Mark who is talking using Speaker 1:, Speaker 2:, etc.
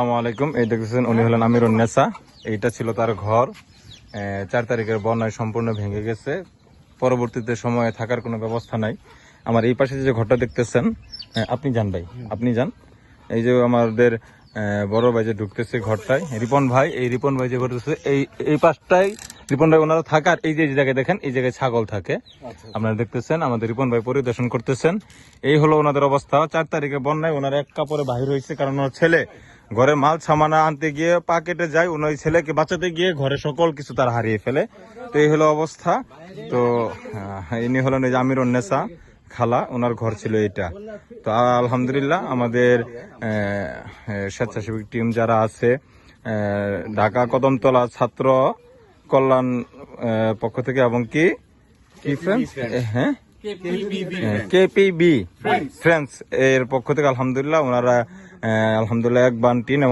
Speaker 1: আসসালামু আলাইকুম। এই দেখতেছেন উনি হলেন আমির উন্নেসা এইটা ছিল তার ঘর। চার তারিখের বন্যায় সম্পূর্ণ ভেঙে গেছে। পরবর্তীতে সময়ে থাকার কোনো ব্যবস্থা নাই। আমার এই পাশে যে ঘরটা দেখতেছেন আপনি যান ভাই আপনি যান। এই যে আমাদের বড় ভাই যে ঢুকতেছে ঘরটায় রিপন ভাই এই রিপন ভাই যে করতেছে এই এই পাশটাই রিপন ভাই ওনারা থাকার এই যে জায়গায় দেখেন এই জায়গায় ছাগল থাকে। আপনারা দেখতেছেন আমাদের রিপন ভাই পরিদর্শন করতেছেন। এই হলো ওনাদের অবস্থা। চার তারিখে বন্যায় ওনারা এক কাপড়ে বাহির হয়েছে কারণ ওনার ছেলে ঘরে মাল সামানা আনতে গিয়ে পা কেটে যায় ওনার ছেলেকে বাঁচাতে গিয়ে ঘরে সকল কিছু তার হারিয়ে ফেলে। তো এই হলো অবস্থা। তো ইনি হলেন এই যে আমির উন্নেসা খালা ওনার ঘর ছিল এটা তো আলহামদুলিল্লাহ আমাদের স্বেচ্ছাসেবী টিম যারা আছে ঢাকা কদমতলা ছাত্র কল্যাণ পক্ষ থেকে এবং কি? হ্যাঁ? কেপিবি ফ্রেন্ডস এর পক্ষ থেকে আলহামদুলিল্লাহ ওনারা আলহামদুলিল্লাহ এক বান্টিন এবং